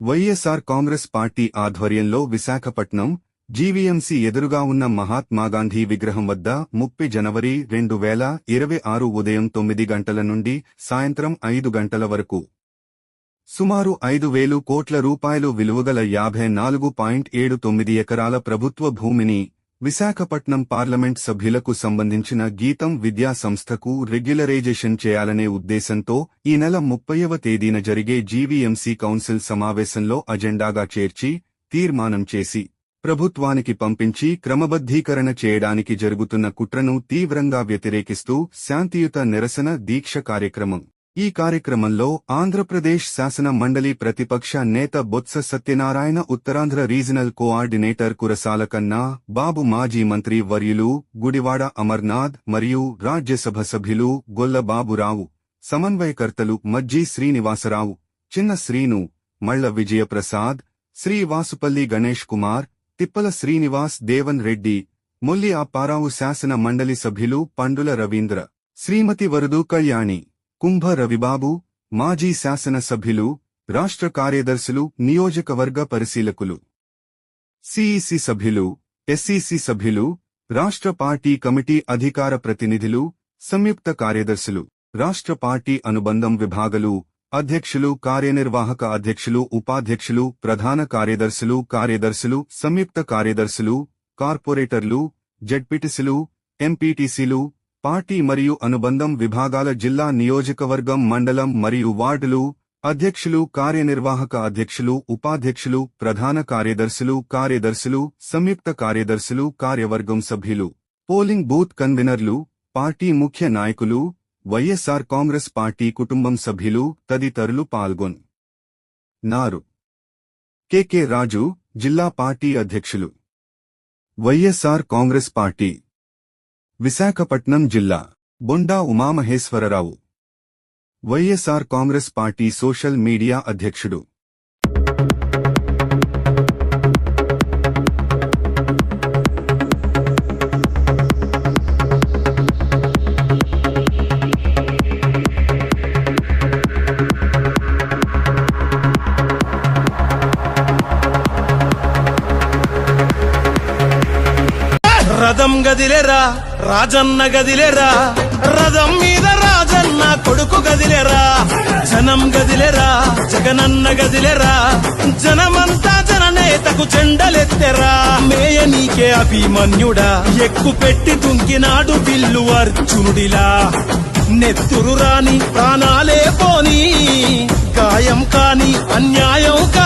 YSR Congress party ఆధ్వర్యంలో Visakhapatnam GVMC ఎదురుగా ఉన్న మహాత్మాగాంధీ విగ్రహం వద్ద ముప్పై జనవరి రెండు వేల ఇరవై ఆరు ఉదయం తొమ్మిది గంటల నుండి సాయంత్రం ఐదు గంటల వరకు. సుమారు ఐదు వేలు కోట్ల రూపాయలు విలువగల యాభై నాలుగు పాయింట్ ఏడు తొమ్మిది ఎకరాల ప్రభుత్వ భూమిని విశాఖపట్నం పార్లమెంట్ సభ్యులకు సంబంధించిన గీతం విద్యా సంస్థకు రెగ్యులరైజేషన్ చేయాలనే ఉద్దేశంతో ఈ నెల ముప్పైవ తేదీన జరిగే జీవీఎంసీ కౌన్సిల్ సమావేశంలో అజెండాగా చేర్చి తీర్మానం చేసి ప్రభుత్వానికి పంపించి క్రమబద్ధీకరణ చేయడానికి జరుగుతున్న కుట్రను తీవ్రంగా వ్యతిరేకిస్తూ శాంతియుత నిరసన దీక్ష కార్యక్రమం. ఈ కార్యక్రమంలో ఆంధ్రప్రదేశ్ శాసన మండలి ప్రతిపక్ష నేత బొత్స సత్యనారాయణ ఉత్తరాంధ్ర రీజనల్ కోఆర్డినేటర్ కురసాల కన్నా బాబు మాజీ మంత్రి వర్యులు గుడివాడ అమర్నాథ్ మరియు రాజ్యసభ సభ్యులు గొల్లబాబురావు సమన్వయకర్తలు మజ్జి శ్రీనివాసరావు చిన్న శ్రీను మళ్ళ విజయప్రసాద్ శ్రీ వాసుపల్లి గణేష్ కుమార్ తిప్పల శ్రీనివాస్ దేవన్ రెడ్డి మొల్లి అప్పారావు శాసన మండలి సభ్యులు పండుల రవీంద్ర శ్రీమతి వరదు కళ్యాణి. కుంభ రవిబాబు మాజీ శాసన సభ్యులు రాష్ట్ర కార్యదర్శులు నియోజకవర్గ పరిశీలకులు. సిఇసి సభ్యులు ఎస్సిసి సభ్యులు రాష్ట్ర పార్టీ కమిటీ అధికార ప్రతినిధులు సంయుక్త కార్యదర్శులు రాష్ట్ర పార్టీ అనుబంధం విభాగలు అధ్యక్షులు కార్యనిర్వాహక అధ్యక్షులు ఉపాధ్యక్షులు ప్రధాన కార్యదర్శులు కార్యదర్శులు సంయుక్త కార్యదర్శులు కార్పొరేటర్లు జడ్పీటీసీలు ఎంపీటీసీలు పార్టీ మరియు అనుబంధం విభాగాల జిల్లా నియోజకవర్గం మండలం మరియు వార్డులు అధ్యక్షులు కార్యనిర్వాహక అధ్యక్షులు ఉపాధ్యక్షులు ప్రధాన కార్యదర్శులు కార్యదర్శులు సంయుక్త కార్యదర్శులు కార్యవర్గం సభ్యులు పోలింగ్ బూత్ కన్వీనర్లు పార్టీ ముఖ్య నాయకులు వైఎస్ఆర్ కాంగ్రెస్ పార్టీ కుటుంబం సభ్యులు తదితరులు పాల్గొన్ నారు. కెకె రాజు జిల్లా పార్టీ అధ్యక్షులు. వైఎస్ఆర్ కాంగ్రెస్ పార్టీ. విశాఖపట్నం జిల్లా Bonda Umamaheswararao. YSR Congress party social media అధ్యక్షుడు. రథం గదిలేరా రాజన్న గదిలేరా? రథం మీద రాజన్న కొడుకు గదిలేరా? జనం గదిలేరా జగనన్న గదిలేరా? జనమంతా జననేతకు చెండలెత్తెరా? మేయ నీకే అభిమన్యుడా ఎక్కు పెట్టి దుంకినాడు బిల్లు అర్జునుడిలా. నెత్తురు రాని ప్రాణాలే పోని గాయం కాని అన్యాయం కాని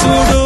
చూడు